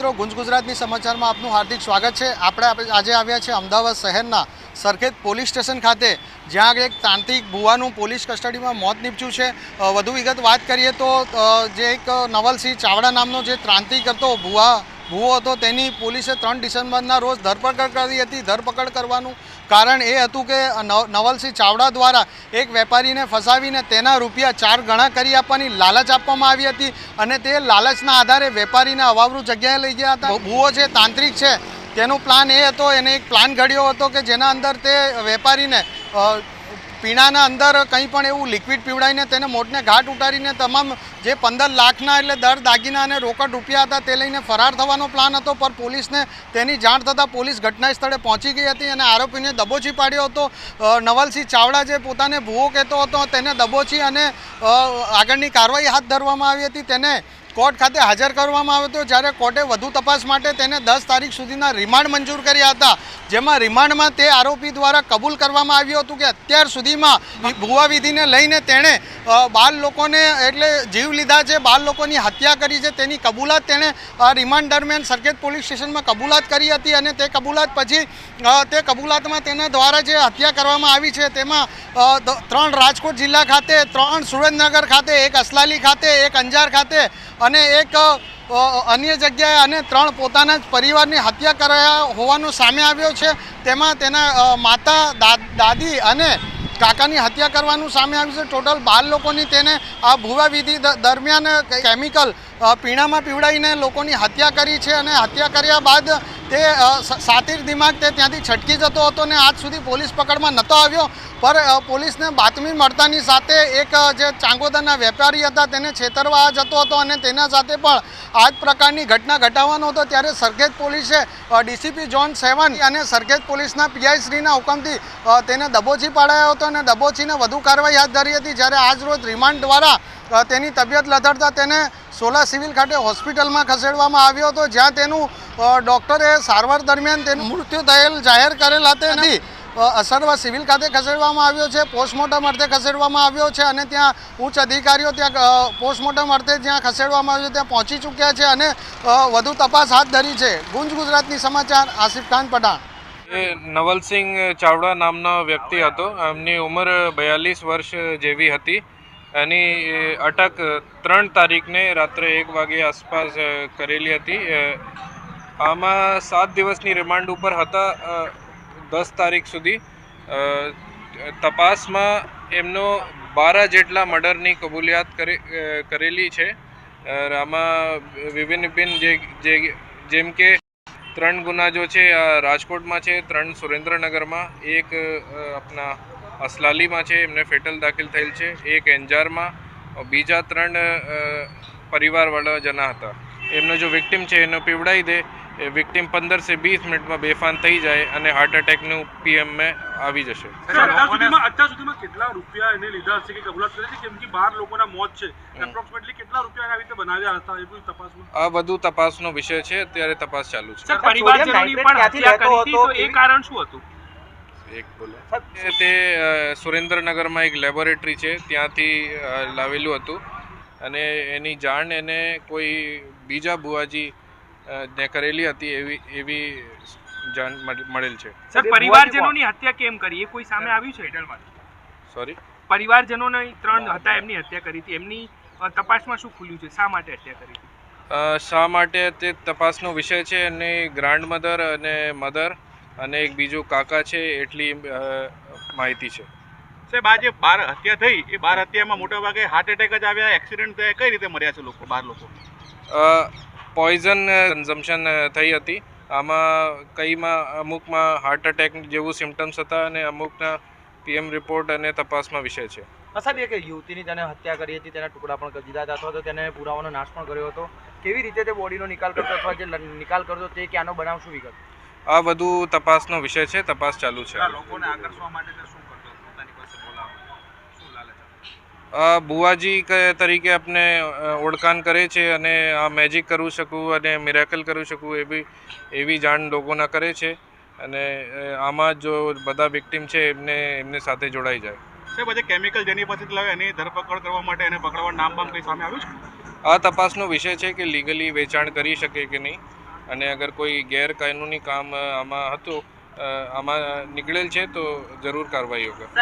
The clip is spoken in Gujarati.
મિત્રો, ગુંજ ગુજરાતની સમાચારમાં આપનું હાર્દિક સ્વાગત છે. આપણે આજે આવ્યા છે અમદાવાદ શહેરના સરખેજ પોલીસ સ્ટેશન ખાતે, જ્યાં એક તાંત્રિક ભુવાનું પોલીસ કસ્ટડીમાં મોત નીપજ્યું છે. વધુ વિગત વાત કરીએ તો જે એક નવલસિંહ ચાવડા નામનો જે ત્રાંતિક હતો, ભુવા, ભૂવો હતો, તેની પોલીસે ત્રણ ડિસેમ્બરના રોજ ધરપકડ કરી હતી. ધરપકડ કરવાનું કારણ એ હતું કે નવ- નવલસિંહ ચાવડા દ્વારા એક વેપારીને ફસાવીને તેના રૂપિયા ચાર ગણા કરી આપવાની લાલચ આપવામાં આવી હતી અને તે લાલચના આધારે વેપારીને અવાવરૂ જગ્યાએ લઈ ગયા હતા. ભૂવો છે તાંત્રિક છે, તેનો પ્લાન એ હતો, એને એક પ્લાન ઘડ્યો હતો કે જેના અંદર તે વેપારીને પીણાના અંદર કંઈ પણ એવું લિક્વિડ પીવડાવીને તેને મોટને ઘાટ ઉતારીને તમામ જે પંદર લાખના એટલે દર દાગીના અને રોકડ રૂપિયા હતા તે લઈને ફરાર થવાનો પ્લાન હતો પર પોલીસને તેની જાણ થતાં પોલીસ ઘટના સ્થળે પહોંચી ગઈ હતી અને આરોપીને દબોચી પાડ્યો હતો. નવલસિંહ ચાવડા જે પોતાને ભૂવો કહેતો હતો તેને દબોચી અને આગળની કાર્યવાહી હાથ ધરવામાં આવી હતી. તેને કોર્ટ ખાતે હાજર કરવામાં આવ્યો હતો. જ્યારે કોર્ટે વધુ તપાસ માટે તેને દસ તારીખ સુધીના રિમાન્ડ મંજૂર કર્યા હતા. જેમાં રિમાન્ડમાં તે આરોપી દ્વારા કબૂલ કરવામાં આવ્યું હતું કે અત્યાર સુધીમાં ભુવા વિધિને લઈને તેણે બાર લોકોને એટલે જીવ લીધા છે બાર લોકોની હત્યા કરી છે, તેની કબૂલાત તેણે રિમાન્ડ દરમિયાન સરખેજ પોલીસ સ્ટેશનમાં કબૂલાત કરી હતી અને તે કબૂલાત પછી તે કબૂલાતમાં તેના દ્વારા જે હત્યા કરવામાં આવી છે તેમાં ત્રણ રાજકોટ જિલ્લા ખાતે, ત્રણ સુરેન્દ્રનગર ખાતે, એક અસલાલી ખાતે, એક અંજાર ખાતે અને એક અન્ય જગ્યાએ અને ત્રણ પોતાના જ પરિવારની હત્યા કરાયા હોવાનું સામે આવ્યો છે. તેમાં તેના માતા દાદી અને કાકાની હત્યા કરવાનું સામે આવ્યું છે. ટોટલ બાર લોકોની તેને આ ભૂવા વિધિ દરમિયાન કેમિકલ પીણામાં પીવડાવીને લોકોની હત્યા કરી છે અને હત્યા કર્યા બાદ તે સાતીર દિમાગ તે ત્યાંથી છટકી જતો હતો ને આજ સુધી પોલીસ પકડમાં નહોતો આવ્યો. પર પોલીસને બાતમી મળતાની સાથે એક જે ચાંગોદરના વેપારી હતા તેને છેતરવા જતો હતો અને તેના સાથે પણ આ જ પ્રકારની ઘટના ઘટાવવાનો હતો. ત્યારે સરખેજ પોલીસે ડીસીપી જોન સેવન અને સરખેજ પોલીસના પીઆઈ શ્રીના હુકમથી તેને દબોચી પાડાયો હતો અને દબોચીને વધુ કાર્યવાહી હાથ ધરી હતી. જ્યારે આજ રોજ રિમાન્ડ દ્વારા તેની તબિયત લથડતા તેને સોલા સિવિલ ખાતે હોસ્પિટલમાં ખસેડવામાં આવ્યો હતો, જ્યાં તેનું ડૉક્ટરે સારવાર દરમિયાન તેનું મૃત્યુ થયેલ જાહેર કરેલ હતી અસરવા સિવિલ ખાતે ખસેડવામાં આવ્યો છે, પોસ્ટમોર્ટમ અર્થે ખસેડવામાં આવ્યો છે અને ત્યાં ઉચ્ચ અધિકારીઓ ત્યાં પોસ્ટમોર્ટમ અર્થે જ્યાં ખસેડવામાં આવ્યો ત્યાં પહોંચી ચૂક્યા છે અને વધુ તપાસ હાથ ધરી છે. ગુંજ ગુજરાતની સમાચાર, આસિફ ખાન પઠાણ. એ નવલસિંહ ચાવડા નામનો વ્યક્તિ હતો. એમની ઉંમર બયાલીસ વર્ષ જેવી હતી. એની અટક ત્રણ તારીખને રાત્રે એક વાગે આસપાસ કરેલી હતી. આમાં સાત દિવસની રિમાન્ડ ઉપર હતા દસ તારીખ સુધી. તપાસમાં એમનો બારા જેટલા મર્ડરની કબૂલિયાત કરે કરેલી છે. આમાં વિભિન્ન વિભિન્ન જે જેમ કે ત્રણ ગુના જો છે, આ રાજકોટમાં છે, ત્રણ સુરેન્દ્રનગરમાં, એક આપના અસલાલીમાં છે એમને ફેટલ દાખલ થયેલ છે. એક એન્જારમાં બીજા ત્રણ પરિવારવાળા જણા હતા. એમનો જો વિક્ટિમ છે એનો પીવડાવી દે. એ વિક્ટિમ પંદરથી વીસ મિનિટમાં બેફાન થઈ જાય અને હાર્ટ અટેકનું પીએમમાં આવી જશે. અત્યાર સુધીમાં કેટલા રૂપિયા એને લીધા હશે કે કબૂલાત કરી છે? કેમ કે બાર લોકોના મોત છે. એપ્રોક્સિમેટલી કેટલા રૂપિયા એના રીતે બનાવ્યા હતા? એ બધું તપાસમાં આ બધું તપાસનો વિષય છે. અત્યારે તપાસ ચાલુ છે. પરિવારજનોની પણ હત્યા કરી હતી? તો એ કારણ શું હતું? એક બોલો. તે સુરેન્દ્રનગરમાં એક લેબોરેટરી છે ત્યાંથી લાવેલું હતું. અને એની જાણ એને કોઈ બીજા બુઆજી ને કરેલી હતી એવી એવી જાણ મળેલ છે. સર પરિવારજનોની હત્યા કેમ કરી? એ કોઈ સામે આવ્યું છે? સોરી? પરિવારજનોની ત્રણ હતા એમની હત્યા કરી હતી. એમની તપાસમાં શું ખુલ્યું છે? શા માટે હત્યા કરી હતી? શા માટે તે તપાસનો વિષય છે? એની ગ્રાન્ડ મધર અને મધર અને એક બીજું કાકા છે એટલી માહિતી છે. સાહેબ આ જે બાર હત્યા થઈ એ બાર હત્યામાં મોટા ભાગે હાર્ટ એટેક જ આવ્યા એક્સિડન્ટ થયા કઈ રીતે મર્યા છે લોકો બાર લોકો? પોઈઝન કન્ઝમ્પશન થઈ હતી. આમાં કઈમાં અમુકમાં હાર્ટ અટેક જેવું સિમ્ટમ્સ હતા અને અમુકના પીએમ રિપોર્ટ અને તપાસમાં વિષય છે. સાહેબ એક યુવતીની તેને હત્યા કરી હતી તેના ટુકડા પણ કરી દીધા હતા અથવા તો તેને પુરાવાનો નાશ પણ કર્યો હતો. કેવી રીતે તે બોડીનો નિકાલ કરતો અથવા જે નિકાલ કરતો તે ક્યાંનો બનાવ શું વિગત? આ બધું તપાસનો વિષય છે તપાસ ચાલુ છે. લોકોને આકર્ષવા માટે શું કરતો પોતાની પાસે શું લાલચ આપતો? આ બુઆજી ક- તરીકે આપને ઓળખાણ કરે છે અને આ મેજિક કરું શકું અને મિરેકલ કરું શકું એવી એવી જાણ લોકોના કરે છે. અને આમાં જો બધા વિક્ટિમ છે એમને એમને સાથે જોડાઈ જાય. સાહેબ આજે કેમિકલ જેની પાસેથી લાવે એની ધરપકડ કરવા માટે એને પકડવા નામ બામ કંઈ સામે આવ્યું છે? આ તપાસનો વિષય છે કે લીગલી વેચાણ કરી શકે કે નહીં. અને અગર કોઈ ગેરકાનૂની કામ આમાં હતું આમાં નીકળેલ છે તો જરૂર કાર્યવાહીઓ હોગા